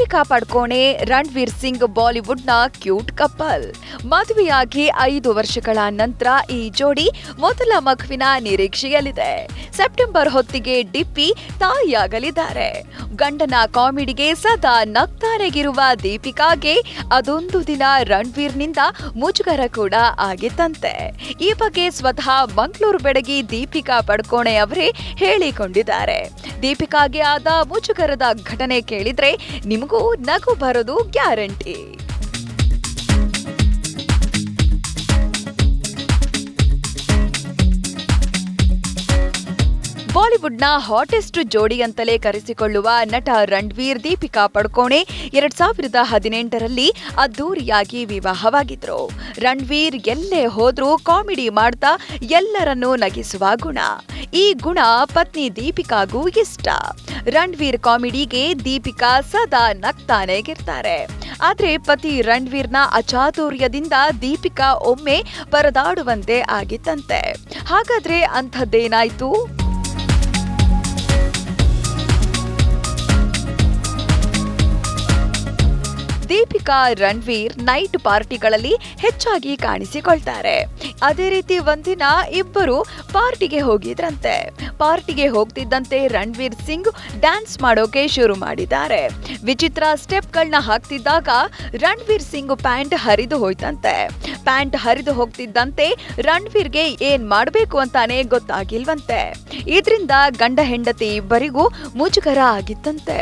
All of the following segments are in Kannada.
ದೀಪಿಕಾ ಪಡ್ಕೋಣೆ ರಣವೀರ್ ಸಿಂಗ್ ಬಾಲಿವುಡ್ನ ಕ್ಯೂಟ್ ಕಪಲ್. ಮದುವೆಯಾಗಿ ಐದು ವರ್ಷಗಳ ನಂತರ ಈ ಜೋಡಿ ಮೊದಲ ಮಗುವಿನ ನಿರೀಕ್ಷೆಯಲ್ಲಿದೆ. ಸೆಪ್ಟೆಂಬರ್ ಹೊತ್ತಿಗೆ ಡಿಪ್ಪಿ ತಾಯಿಯಾಗಲಿದ್ದಾರೆ. ಗಂಡನ ಕಾಮಿಡಿಗೆ ಸದಾ ನಗ್ತಾನೆಗಿರುವ ದೀಪಿಕಾಗೆ ಅದೊಂದು ದಿನ ರಣವೀರ್ನಿಂದ ಮುಜುಗರ ಕೂಡ ಆಗಿತ್ತಂತೆ. ಈ ಬಗ್ಗೆ ಸ್ವತಃ ಮಂಗಳೂರು ಬೆಡಗಿ ದೀಪಿಕಾ ಪಡ್ಕೋಣೆ ಅವರೇ ಹೇಳಿಕೊಂಡಿದ್ದಾರೆ. ದೀಪಿಕಾಗೆ ಆದ ಮುಜುಗರದ ಘಟನೆ ಕೇಳಿದ್ರೆ ನಿಮಗೂ ನಗು ಬರೋದು ಗ್ಯಾರಂಟಿ. ಬಾಲಿವುಡ್ನ ಹಾಟೆಸ್ಟ್ ಜೋಡಿ ಅಂತಲೇ ಕರೆಸಿಕೊಳ್ಳುವ ನಟ ರಣ್ವೀರ್ ದೀಪಿಕಾ ಪಡ್ಕೋಣೆ ಎರಡ್ ಸಾವಿರದ ಹದಿನೆಂಟರಲ್ಲಿ ಅದ್ದೂರಿಯಾಗಿ ವಿವಾಹವಾಗಿದ್ರು. ರಣ್ವೀರ್ ಎಲ್ಲೇ ಹೋದ್ರೂ ಕಾಮಿಡಿ ಮಾಡ್ತಾ ಎಲ್ಲರನ್ನೂ ನಗಿಸುವ ಗುಣ. ಈ ಗುಣ ಪತ್ನಿ ದೀಪಿಕಾಗೂ ಇಷ್ಟ. ರಣವೀರ್ ಕಾಮಿಡಿಗೆ ದೀಪಿಕಾ ಸದಾ ನಗ್ತಾನೆಗಿರ್ತಾರೆ ಆದ್ರೆ ಪತಿ ರಣ್ವೀರ್ನ ಅಚಾತುರ್ಯದಿಂದ ದೀಪಿಕಾ ಒಮ್ಮೆ ಪರದಾಡುವಂತೆ ಆಗಿತ್ತಂತೆ. ಹಾಗಾದ್ರೆ ಅಂಥದ್ದೇನಾಯ್ತು? ದೀಪಿಕಾ ರಣವೀರ್ ನೈಟ್ ಪಾರ್ಟಿಗಳಲ್ಲಿ ಹೆಚ್ಚಾಗಿ ಕಾಣಿಸಿಕೊಳ್ತಾರೆ. ಅದೇ ರೀತಿ ಒಂದಿನ ಇಬ್ಬರು ಪಾರ್ಟಿಗೆ ಹೋಗಿದ್ರಂತೆ. ಪಾರ್ಟಿಗೆ ಹೋಗ್ತಿದ್ದಂತೆ ರಣವೀರ್ ಸಿಂಗ್ ಡ್ಯಾನ್ಸ್ ಮಾಡೋಕೆ ಶುರು ಮಾಡಿದ್ದಾರೆ. ವಿಚಿತ್ರ ಸ್ಟೆಪ್ಗಳನ್ನ ಹಾಕ್ತಿದ್ದಾಗ ರಣವೀರ್ ಸಿಂಗ್ ಪ್ಯಾಂಟ್ ಹರಿದು ಹೋಯ್ತಂತೆ. ಪ್ಯಾಂಟ್ ಹರಿದು ಹೋಗ್ತಿದ್ದಂತೆ ರಣವೀರ್ಗೆ ಏನ್ ಮಾಡಬೇಕು ಅಂತಾನೆ ಗೊತ್ತಾಗಿಲ್ವಂತೆ. ಇದರಿಂದ ಗಂಡ ಹೆಂಡತಿ ಇಬ್ಬರಿಗೂ ಮುಜುಗರ ಆಗಿತ್ತಂತೆ.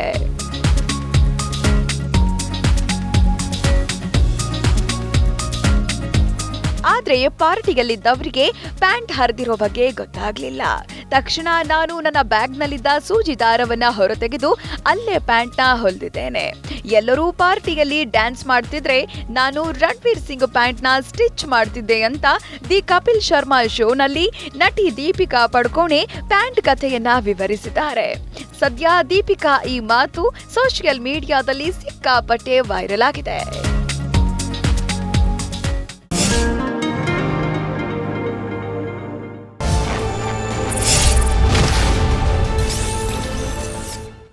ಆದ್ರೆ ಪಾರ್ಟಿಯಲ್ಲಿದ್ದವರಿಗೆ ಪ್ಯಾಂಟ್ ಹರಿದಿರೋ ಬಗ್ಗೆ ಗೊತ್ತಾಗ್ಲಿಲ್ಲ. ತಕ್ಷಣ ನಾನು ನನ್ನ ಬ್ಯಾಗ್ನಲ್ಲಿದ್ದ ಸೂಜಿ ದಾರವನ್ನ ಹೊರತೆಗೆದು ಅಲ್ಲೇ ಪ್ಯಾಂಟ್ನ ಹೊಲ್ದಿದ್ದೇನೆ. ಎಲ್ಲರೂ ಪಾರ್ಟಿಯಲ್ಲಿ ಡ್ಯಾನ್ಸ್ ಮಾಡ್ತಿದ್ರೆ ನಾನು ರಣವೀರ್ ಸಿಂಗ್ ಪ್ಯಾಂಟ್ನ ಸ್ಟಿಚ್ ಮಾಡ್ತಿದ್ದೆ ಅಂತ ದಿ ಕಪಿಲ್ ಶರ್ಮಾ ಶೋನಲ್ಲಿ ನಟಿ ದೀಪಿಕಾ ಪಡ್ಕೋಣೆ ಪ್ಯಾಂಟ್ ಕಥೆಯನ್ನ ವಿವರಿಸಿದ್ದಾರೆ. ಸದ್ಯ ದೀಪಿಕಾ ಈ ಮಾತು ಸೋಷಿಯಲ್ ಮೀಡಿಯಾದಲ್ಲಿ ಸಿಕ್ಕಾಪಟ್ಟೆ ವೈರಲ್ ಆಗಿದೆ.